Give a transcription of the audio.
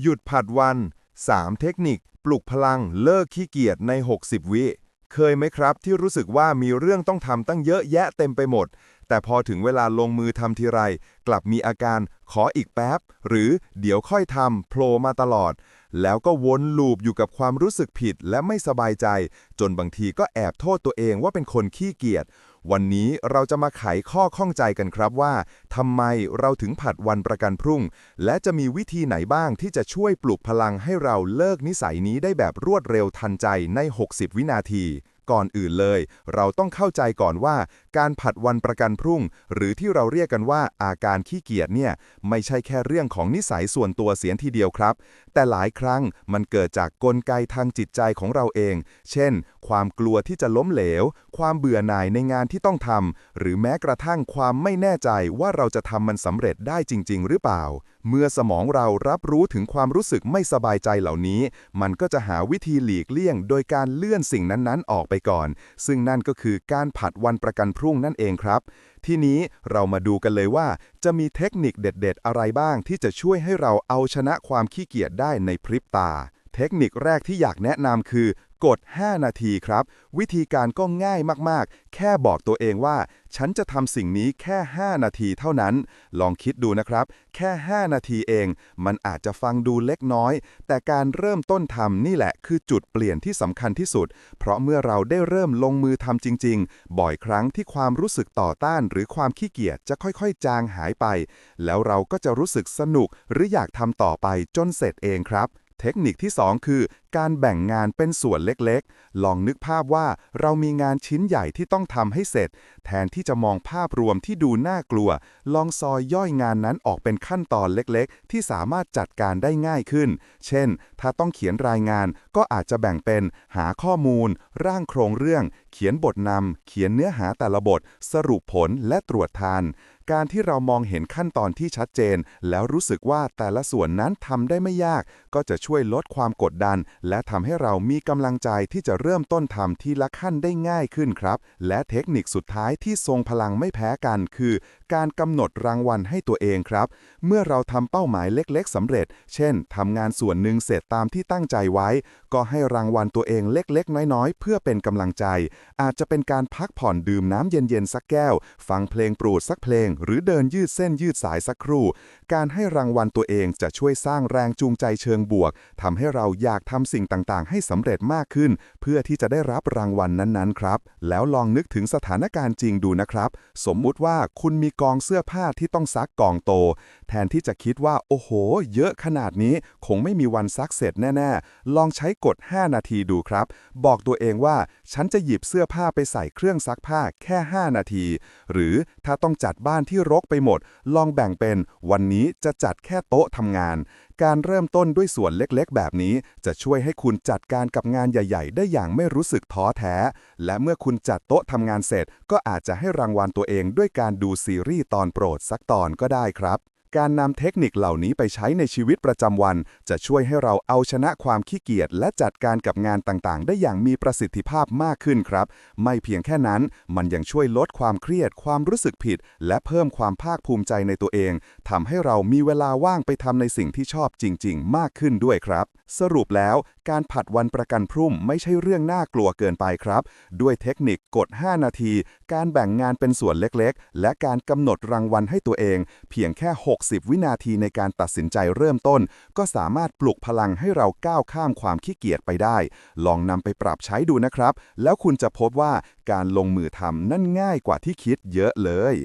หยุดผัดวัน 3 เทคนิค ปลุกพลังเลิกขี้เกียจใน 60 วิ เคยไหมครับที่รู้สึกว่ามีเรื่องต้องทำตั้งเยอะแยะเต็มไปหมด แต่พอถึงเวลาลงมือทำทีไร กลับมีอาการขออีกแป๊บ หรือเดี๋ยวค่อยทำโผล่มาตลอด แล้วก็วนลูปอยู่กับความรู้สึกผิดและไม่สบายใจ จนบางทีก็แอบโทษตัวเองว่าเป็นคนขี้เกียจ วันนี้เราจะมาไขข้อข้องใจกันครับว่าทำไมเราถึงผัดวันประกันพรุ่ง และจะมีวิธีไหนบ้างที่จะช่วยปลุกพลังให้เราเลิกนิสัยนี้ได้แบบรวดเร็วทันใจใน 60 วินาที ก่อนอื่นเลย เราต้องเข้าใจก่อนว่า การผัดวันประกันพรุ่ง หรือที่เราเรียกกันว่าอาการขี้เกียจเนี่ย ไม่ใช่แค่เรื่องของนิสัยส่วนตัวเสียทีเดียวครับ แต่หลายครั้งมันเกิดจากกลไกทางจิตใจของเราเอง เช่น ความกลัวที่จะล้มเหลว ความเบื่อหน่ายในงานที่ต้องทำหรือแม้กระทั่งความไม่แน่ใจว่าเราจะทำมันสำเร็จได้จริง ๆ หรือเปล่า เมื่อสมองเรารับรู้ถึงความรู้สึกไม่สบายใจเหล่านี้ มันก็จะหาวิธีหลีกเลี่ยง โดยการเลื่อนสิ่งนั้นๆ ออกไปก่อน ซึ่งนั่นก็คือการผัดวันประกันพรุ่งนั่นเองครับ ทีนี้เรามาดูกันเลยว่า จะมีเทคนิคเด็ด ๆ อะไรบ้างที่จะช่วยให้เราเอาชนะความขี้เกียจได้ในพริบตา เทคนิคแรกที่อยากแนะนำคือกด 5 นาทีครับ วิธีการก็ง่ายมากๆ แค่บอกตัวเองว่า ฉันจะทำสิ่งนี้แค่ 5 นาทีเท่านั้น ลองคิดดูนะครับ แค่ 5 นาทีเอง มันอาจจะฟังดูเล็กน้อย แต่การเริ่มต้นทำนี่แหละคือจุดเปลี่ยนที่สำคัญที่สุด เพราะเมื่อเราได้เริ่มลงมือทำจริง ๆ บ่อยครั้งที่ความรู้สึกต่อต้าน หรือความขี้เกียจจะค่อยๆ จางหายไป แล้วเราก็จะรู้สึกสนุกหรืออยากทำต่อไปจนเสร็จเองครับ เทคนิคที่ 2 คือ การแบ่งงานเป็นส่วนเล็กๆ ลองนึกภาพว่าเรามีงานชิ้นใหญ่ที่ต้องทำให้เสร็จ แทนที่จะมองภาพรวมที่ดูน่ากลัว ลองซอยย่อยงานนั้นออกเป็นขั้นตอนเล็กๆ ที่สามารถจัดการได้ง่ายขึ้น เช่น ถ้าต้องเขียนรายงานก็อาจจะแบ่งเป็น หาข้อมูล ร่างโครงเรื่อง เขียนบทนำ เขียนเนื้อหาแต่ละบท สรุปผลและตรวจทาน การที่เรามองเห็นขั้นตอนที่ชัดเจน แล้วรู้สึกว่าแต่ละส่วนนั้นทำได้ไม่ยาก ก็จะช่วยลดความกดดัน และทำให้เรามีกำลังใจที่จะเริ่มต้นทำทีละขั้นได้ง่ายขึ้นครับ และเทคนิคสุดท้ายที่ทรงพลังไม่แพ้กันคือ การกำหนดรางวัลให้ตัวเองครับ เมื่อเราทำเป้าหมายเล็กๆสำเร็จ เช่นทำงานส่วนหนึ่งเสร็จตามที่ตั้งใจไว้ ก็ให้รางวัลตัวเองเล็กๆ น้อยๆ เพื่อเป็นกำลังใจ อาจจะเป็นการพักผ่อนดื่มน้ำเย็นๆสักแก้ว ฟังเพลงโปรดสักเพลง หรือเดินยืดเส้นยืดสายสักครู่ การให้รางวัลตัวเองจะช่วยสร้างแรงจูงใจเชิงบวกทำให้เราอยากทำสิ่งต่างๆ ให้สำเร็จมากขึ้น เพื่อที่จะได้รับรางวัลนั้นๆ ครับ แล้วลองนึกถึงสถานการณ์จริงดูนะครับ สมมุติว่าคุณมีกองเสื้อผ้าที่ต้องซักกองโต แทนที่จะคิดว่า โอ้โห เยอะขนาดนี้คงไม่มีวันซักเสร็จแน่ ๆ ลองใช้กด 5 นาทีดูครับ บอกตัวเองว่าฉันจะหยิบเสื้อผ้าไปใส่เครื่องซักผ้าแค่ 5 นาที หรือถ้าต้องจัดบ้านที่รกไปหมด ลองแบ่งเป็น วันนี้จะจัดแค่โต๊ะทำงานการเริ่มต้นด้วยส่วนเล็กๆ แบบนี้จะช่วยให้คุณจัดการกับงานใหญ่ ๆ ได้อย่างไม่รู้สึกท้อแท้ และเมื่อคุณจัดโต๊ะทำงานเสร็จ ก็อาจจะให้รางวัลตัวเองด้วยการดูซีรีส์ตอนโปรดสักตอนก็ได้ครับ การนำเทคนิคเหล่านี้ไปใช้ในชีวิตประจำวัน จะช่วยให้เราเอาชนะความขี้เกียจและจัดการกับงานต่างๆ ได้อย่างมีประสิทธิภาพมากขึ้นครับ ไม่เพียงแค่นั้น มันยังช่วยลดความเครียด ความรู้สึกผิด และเพิ่มความภาคภูมิใจในตัวเองทำให้เรามีเวลาว่างไปทำในสิ่งที่ชอบจริง ๆ มากขึ้นด้วยครับ สรุปแล้ว การผัดวันประกันพรุ่งไม่ใช่เรื่องน่ากลัวเกินไปครับ ด้วยเทคนิคกด 5 นาที การแบ่งงานเป็นส่วนเล็กๆ และการกำหนดรางวัลให้ตัวเอง เพียงแค่ 60 วินาทีในการตัดสินใจเริ่มต้น ก็สามารถปลุกพลังให้เราก้าวข้ามความขี้เกียจไปได้ ลองนำไปปรับใช้ดูนะครับ แล้วคุณจะพบว่าการลงมือทำนั่นง่ายกว่าที่คิดเยอะเลย